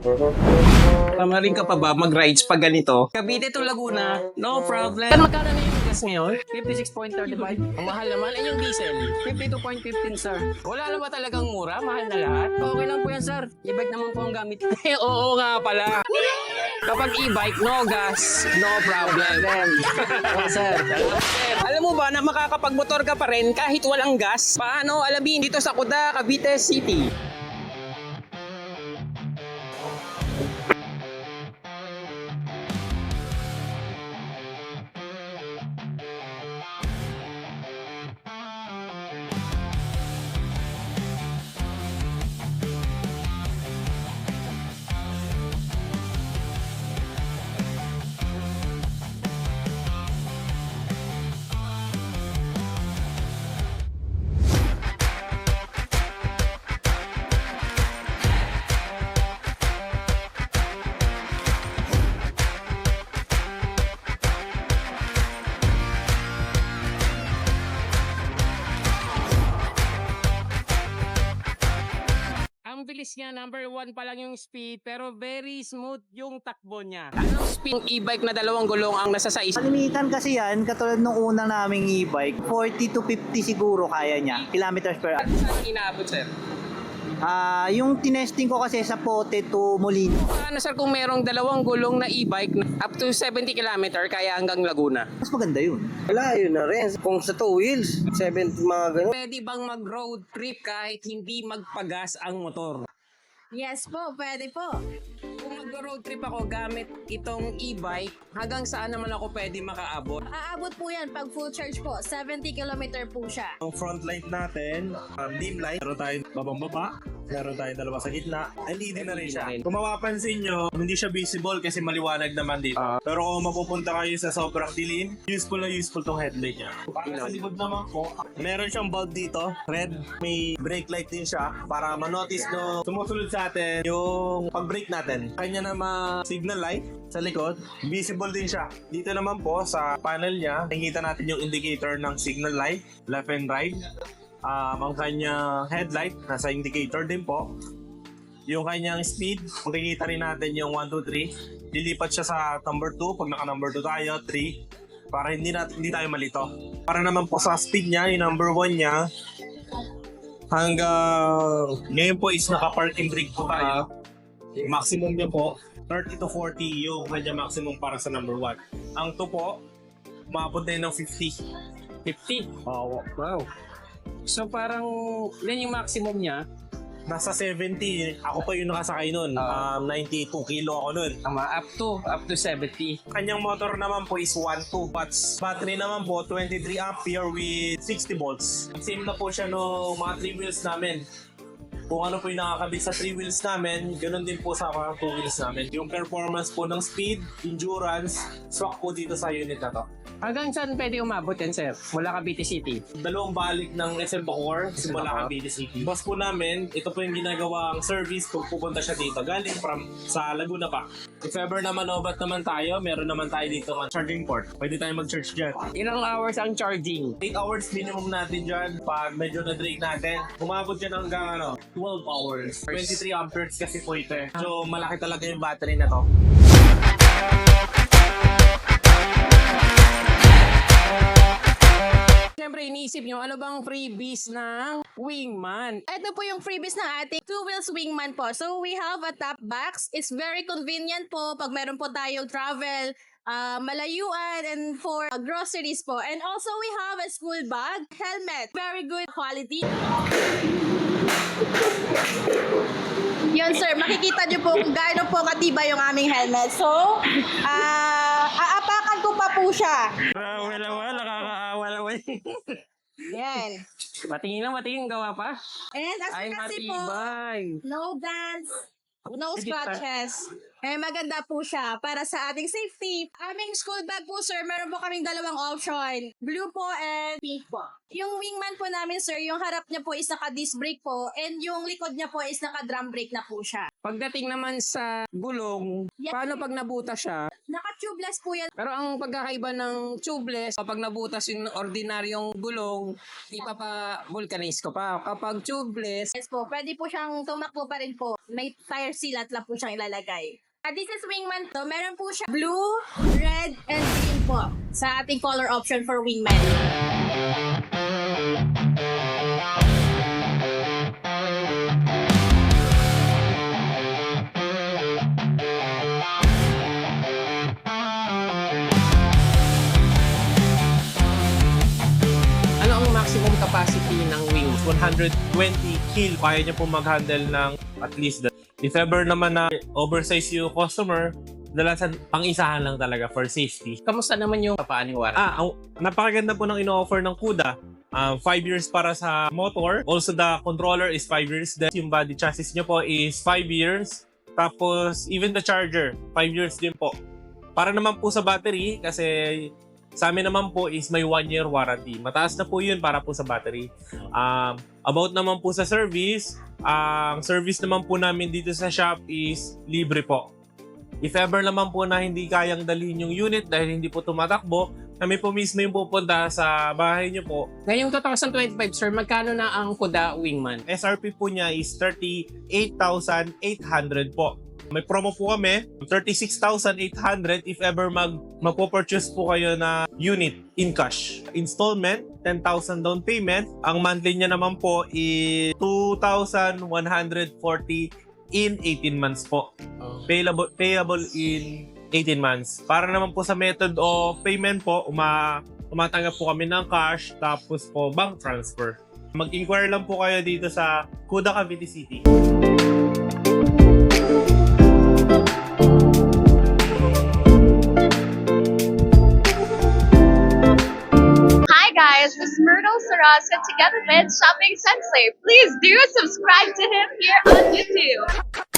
Tamarin ka pa ba mag-rides pag ganito? Cavite to Laguna, no problem. Kan magkano na yung gas ngayon? 56.35. Ang mahal naman. Yung diesel? 52.15 sir. Wala na ba talagang mura? Mahal na lahat? Okay lang po yan sir. E-bike naman po ang gamit. Eh oo nga pala. Kapag e-bike, no gas, no problem. oh, sir. Alam mo ba na makakapagmotor ka pa rin kahit walang gas? Paano alamin dito sa Kuda, Cavite City? Bilis niya, number one pa lang yung speed, pero very smooth yung takbo niya. Anong speed ng e-bike na dalawang gulong ang nasa sa isa? Kalimitan kasi yan, katulad nung unang naming e-bike, 40 to 50 siguro kaya niya, kilometers per hour. Saan inaabot, sir? Ah, yung tinesting ko kasi sa Pote to Molino. Ano, sir, kung merong dalawang gulong na e-bike na up to 70 km kaya hanggang Laguna? Mas maganda yun. Wala, yun na rin. Kung sa two wheels, 70 mga ganun. Pwede bang mag-road trip kahit hindi magpagas ang motor? Yes po, pwede po. Kung mag-road trip ako gamit itong e-bike, hanggang saan naman ako pwede makaabot? Aabot po yan pag full charge po. 70 km po siya. Ang front light natin, um, dim light, meron tayong babang baba, meron tayong dalawa sa gitna, LED na rin siya. Kung mapapansin nyo, hindi siya visible kasi maliwanag naman dito. Pero kung mapupunta kayo sa sobrang dilim, useful na useful tong headlight niya. Para sa likod naman po, meron siyang bulb dito, red, may brake light din siya para manotice no sumusunod sa atin yung pag-brake natin. Kanya naman signal light sa likod, visible din siya. Dito naman po sa panel niya, nakikita natin yung indicator ng signal light, left and right. Um, ang kanyang headlight, nasa indicator din po. Yung kanyang speed, makikita rin natin yung 1, 2, 3. Lilipat siya sa number 2 pag naka number 2 tayo, 3. Para hindi, natin, hindi tayo malito. Para naman po sa speed niya, yung number 1 niya, hanggang ngayon po is naka-parking brake po tayo. Maximum niya po, 30 to 40 yung kanya maximum para sa number 1. Ang 2 po, umabot na yun ng 50. 50. Oo. Wow. So parang, yan yung maximum niya. Nasa 70, ako pa yung nakasakay nun. Ah. um, 92 kilo ako nun. Tama, up to, up to 70. Kanyang motor naman po is 1.2 watts. Battery naman po 23 ampere with 60 volts. Same na po siya no mga 3 wheels namin. Kung ano po yung nakakabit sa 3 wheels namin, ganun din po sa mga 2 wheels namin. Yung performance po ng speed, endurance, swak po dito sa unit na to. Hanggang saan pwede umabot yan, sir? Mula Cavite City. Dalawang balik ng SM Bacoor, simula Cavite City. Boss po namin, ito po yung ginagawang service kung pupunta siya dito. Galing from sa Laguna pa. If ever naman obat naman tayo, meron naman tayo dito ng charging port. Pwede tayo mag-charge dyan. Ilang hours ang charging? 8 hours minimum natin dyan pag medyo na-drain natin. Umabot yan hanggang ano, 12 hours. 23 amperes kasi po ito eh. So malaki talaga yung battery na to. Siyempre, iniisip nyo, ano bang freebies ng Wingman? Ito po yung freebies ng ating two wheels wingman po. So we have a top box. It's very convenient po pag meron po tayong travel uh, malayuan and for uh, groceries po. And also we have a school bag, helmet, very good quality. Yun sir, makikita nyo po kung gaano po katiba yung aming helmet. So, ah aapakan ko pa po siya. Wala, wala, nakakaawa naman. Yan. matingin lang, matingin, gawa pa. And as Ay, you can see po, matibay. no dance, no scratches. Eh, maganda po siya para sa ating safety. Aming school bag po, sir, meron po kaming dalawang option. Blue po and pink po. Yung wingman po namin, sir, yung harap niya po is naka-disc brake po and yung likod niya po is naka-drum brake na po siya. Pagdating naman sa gulong, Yes. paano pag nabuta siya? Naka tubeless po yan. Pero ang pagkakaiba ng tubeless, kapag nabutas yung ordinaryong gulong, ipapa-vulcanize ko pa. Kapag tubeless, Yes po, pwede po siyang tumakbo pa rin po. May tire sealant lang po siyang ilalagay. Uh, this is Wingman to. Meron po siya blue, red, and green po sa ating color option for Wingman. ano ang maximum capacity ng wings? 120 kil, kaya niya po mag-handle ng at least. If ever naman na oversize yung customer, dalasan pang-isahan lang talaga for safety. Kamusta naman yung papaani warranty? Ah, ang, napakaganda po ng ino-offer ng Kuda. 5 years para sa motor. Also, the controller is 5 years. Then, yung body chassis nyo po is 5 years. Tapos, even the charger, 5 years din po. Para naman po sa battery, kasi sa amin naman po is may 1 year warranty. Mataas na po yun para po sa battery. Um, about naman po sa service, ang service naman po namin dito sa shop is libre po. If ever naman po na hindi kayang dalhin yung unit dahil hindi po tumatakbo, kami po mismo yung pupunta sa bahay niyo po. Ngayong 2025, sir, magkano na ang Kuda Wingman? SRP po niya is 38,800 po. May promo po kami, 36,800 if ever mag magpo-purchase po kayo na unit in cash. Installment, 10,000 down payment. Ang monthly niya naman po is 2,140 in 18 months po. Payable, payable in 18 months. Para naman po sa method of payment po, uma, umatanggap po kami ng cash tapos po bank transfer. Mag-inquire lang po kayo dito sa Kuda Cavite City. Myrtle Sarasa together with Shopping Sensei. Please do subscribe to him here on YouTube.